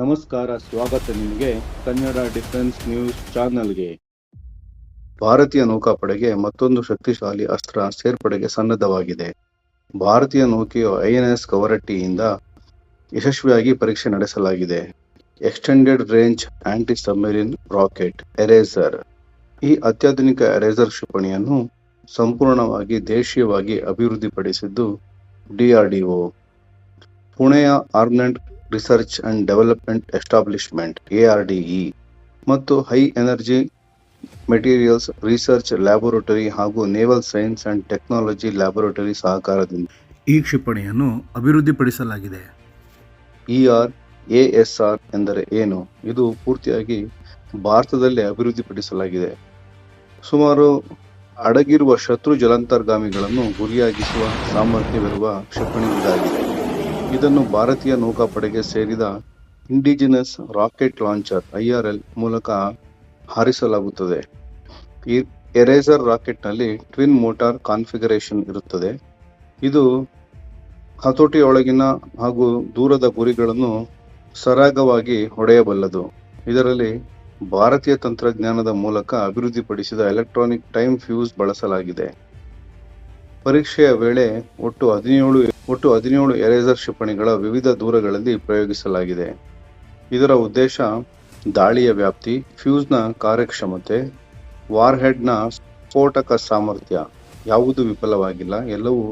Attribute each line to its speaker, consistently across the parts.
Speaker 1: ನಮಸ್ಕಾರ, ಸ್ವಾಗತ ನಿಮಗೆ ಕನ್ನಡ ಡಿಫೆನ್ಸ್ ನ್ಯೂಸ್ ಚಾನೆಲ್ಗೆ. ಭಾರತೀಯ ನೌಕಾಪಡೆಗೆ ಮತ್ತೊಂದು ಶಕ್ತಿಶಾಲಿ ಅಸ್ತ್ರ ಸೇರ್ಪಡೆಗೆ ಸನ್ನದ್ಧವಾಗಿದೆ. ಭಾರತೀಯ ನೌಕೆಯು ಐಎನ್ಎಸ್ ಕವರಟ್ಟಿಯಿಂದ ಯಶಸ್ವಿಯಾಗಿ ಪರೀಕ್ಷೆ ನಡೆಸಲಾಗಿದೆ. Extended range anti submarine rocket ERASR. ಈ ಅತ್ಯಾಧುನಿಕ ಎರೇಸರ್ ಕ್ಷಿಪಣಿಯನ್ನು ಸಂಪೂರ್ಣವಾಗಿ ದೇಶೀಯವಾಗಿ ಅಭಿವೃದ್ಧಿಪಡಿಸಿದ್ದು ಡಿಆರ್ಡಿಒ ಪುಣೆಯ armament research and development establishment ARDE ಮತ್ತು high energy materials research laboratory ಹಾಗೂ naval science and technology laboratory ಸಹಕಾರದಿಂದ. ಈ ಕ್ಷಿಪಣಿಯನ್ನು ಅಭಿವೃದ್ಧಿಪಡಿಸಲಾಗಿದೆ. E R A S R ಎಂದರೆ ಏನು? ಇದು ಪೂರ್ತಿಯಾಗಿ ಭಾರತದಲ್ಲೇ ಅಭಿವೃದ್ಧಿಪಡಿಸಲಾಗಿದೆ. ಸುಮಾರು ಅಡಗಿರುವ ಶತ್ರು ಜಲಾಂತರ್ಗಾಮಿಗಳನ್ನು ಗುರಿಯಾಗಿಸುವ ಸಾಮರ್ಥ್ಯವಿರುವ ಕ್ಷಿಪಣಿ ಇದಾಗಿದೆ ಇದನ್ನು ಭಾರತೀಯ ನೌಕಾಪಡೆಗೆ ಸೇರಿದ ಇಂಡಿಜಿನಸ್ ರಾಕೆಟ್ ಲಾಂಚರ್ ಐಆರ್ಎಲ್ ಮೂಲಕ ಹಾರಿಸಲಾಗುತ್ತದೆ. ಈ ಎರೇಸರ್ ರಾಕೆಟ್ನಲ್ಲಿ ಟ್ವಿನ್ ಮೋಟಾರ್ ಕಾನ್ಫಿಗರೇಷನ್ ಇರುತ್ತದೆ. ಇದು ಹತೋಟಿಯೊಳಗಿನ ಹಾಗೂ ದೂರದ ಗುರಿಗಳನ್ನು ಸರಾಗವಾಗಿ ಹೊಡೆಯಬಲ್ಲದು. ಇದರಲ್ಲಿ ಭಾರತೀಯ ತಂತ್ರಜ್ಞಾನದ ಮೂಲಕ ಅಭಿವೃದ್ಧಿಪಡಿಸಿದ ಎಲೆಕ್ಟ್ರಾನಿಕ್ ಟೈಮ್ ಫ್ಯೂಸ್ ಬಳಸಲಾಗಿದೆ. ಪರೀಕ್ಷೆಯ ವೇಳೆ ಒಟ್ಟು ಹದಿನೇಳು ಒಟ್ಟು ಹದಿನೇಳು ಎರೇಸರ್ ಕ್ಷಿಪಣಿಗಳ ವಿವಿಧ ದೂರಗಳಲ್ಲಿ ಪ್ರಯೋಗಿಸಲಾಗಿದೆ. ಇದರ ಉದ್ದೇಶ ದಾಳಿಯ ವ್ಯಾಪ್ತಿ, ಫ್ಯೂಸ್ನ ಕಾರ್ಯಕ್ಷಮತೆ, ವಾರ್ಹೆಡ್ನ ಸ್ಫೋಟಕ ಸಾಮರ್ಥ್ಯ ಯಾವುದೂ ವಿಫಲವಾಗಿಲ್ಲ, ಎಲ್ಲವೂ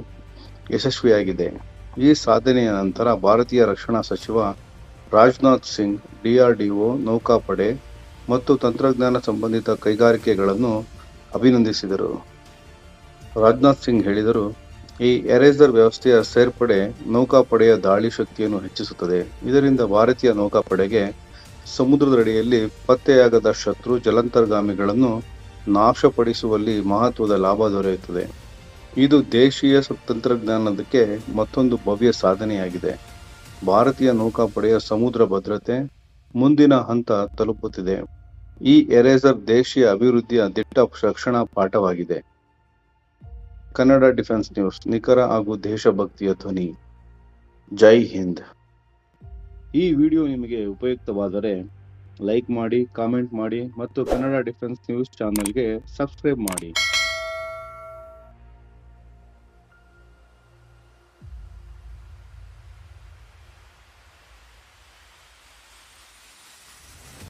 Speaker 1: ಯಶಸ್ವಿಯಾಗಿದೆ. ಈ ಸಾಧನೆಯ ನಂತರ ಭಾರತೀಯ ರಕ್ಷಣಾ ಸಚಿವ ರಾಜನಾಥ್ ಸಿಂಗ್ ಡಿಆರ್ಡಿಒ ನೌಕಾಪಡೆ ಮತ್ತು ತಂತ್ರಜ್ಞಾನ ಸಂಬಂಧಿತ ಕೈಗಾರಿಕೆಗಳನ್ನು ಅಭಿನಂದಿಸಿದರು. ರಾಜನಾಥ್ ಸಿಂಗ್ ಹೇಳಿದರು, ಈ ಎರೇಸರ್ ವ್ಯವಸ್ಥೆಯ ಸೇರ್ಪಡೆ ನೌಕಾಪಡೆಯ ದಾಳಿ ಶಕ್ತಿಯನ್ನು ಹೆಚ್ಚಿಸುತ್ತದೆ. ಇದರಿಂದ ಭಾರತೀಯ ನೌಕಾಪಡೆಗೆ ಸಮುದ್ರದಡಿಯಲ್ಲಿ ಪತ್ತೆಯಾಗದ ಶತ್ರು ಜಲಾಂತರ್ಗಾಮಿಗಳನ್ನು ನಾಶಪಡಿಸುವಲ್ಲಿ ಮಹತ್ವದ ಲಾಭ ದೊರೆಯುತ್ತದೆ. ಇದು ದೇಶೀಯ ತಂತ್ರಜ್ಞಾನದಕ್ಕೆ ಮತ್ತೊಂದು ಭವ್ಯ ಸಾಧನೆಯಾಗಿದೆ. ಭಾರತೀಯ ನೌಕಾಪಡೆಯ ಸಮುದ್ರ ಭದ್ರತೆ ಮುಂದಿನ ಹಂತ ತಲುಪುತ್ತಿದೆ. ಈ ಎರೇಸರ್ ದೇಶೀಯ ಅಭಿವೃದ್ಧಿಯ ದಿಟ್ಟ ರಕ್ಷಣಾ ಪಾಠವಾಗಿದೆ. ಕನ್ನಡ ಡಿಫೆನ್ಸ್ ನ್ಯೂಸ್, ನಿಖರ ಹಾಗೂ ದೇಶಭಕ್ತಿಯ ಧ್ವನಿ. ಜೈ ಹಿಂದ್. ಈ ವಿಡಿಯೋ ನಿಮಗೆ ಉಪಯುಕ್ತವಾದರೆ ಲೈಕ್ ಮಾಡಿ, ಕಾಮೆಂಟ್ ಮಾಡಿ ಮತ್ತು ಕನ್ನಡ ಡಿಫೆನ್ಸ್ ನ್ಯೂಸ್ ಚಾನೆಲ್ಗೆ ಸಬ್ಸ್ಕ್ರೈಬ್ ಮಾಡಿ.